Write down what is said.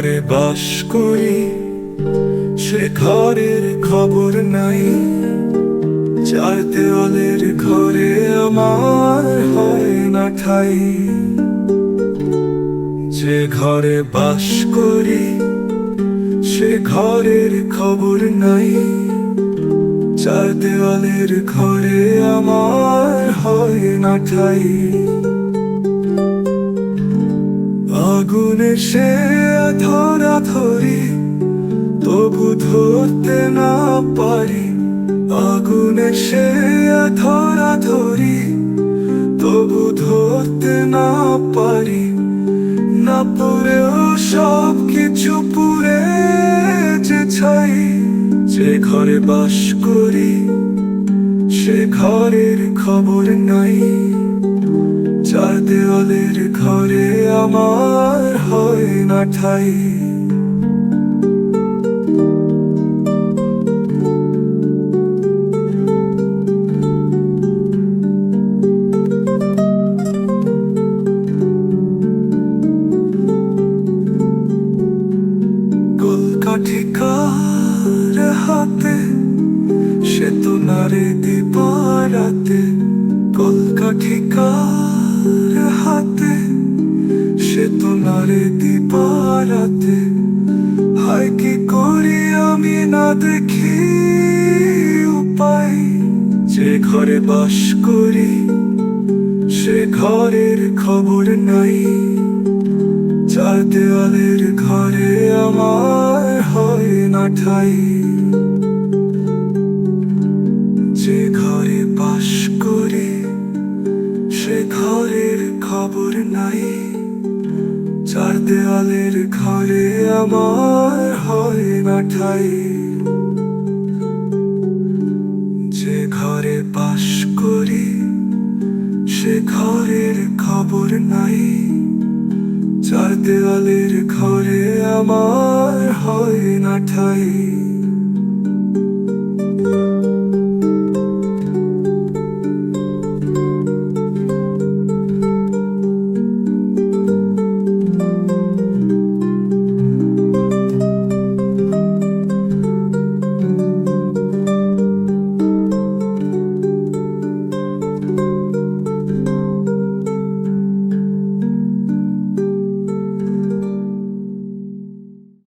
ঘরে বাস করি সে ঘরের খবর নাই। চার দেওয়ালের ঘরে আমার হয় না ঠাই। যে ঘরে বাস করি, সে ঘরের খবর নাই। চার দেওয়ালের ঘরে আমার হয় না ঠাই। আগুনে সে ধরা ধরি তবু ধরতে না পারি। আগুনে সে ধরা ধরি তবু ধরতে না পারি। না সব কিছু পুরে যে ছাই, যে ঘরে বাস করি, সে ঘরের খবর নাই। চার দেওয়ালের ঘরে আমার হয় না ঠাই। কলকাঠিকার হাতে, সে তো নারে দিবারাতে। কলকাঠিকার হাতে, সে তো নারে দিবারাতে। হায়, কি করি আমি না দেখি উপায়? যে ঘরে বাস করি, সে ঘরের খবর নাই। চার দেওয়ালের ঘরে আমার হয় না ঠাই। যে ঘরে বাস করি, সে ঘরের খবর নাই। চার দেওয়ালের ঘরে আমার হয় না ঠাই। যে ঘরে বাস করি, সে ঘরের খবর নাই। চার দেওয়ালের ঘরে আমার হয় না ঠাই।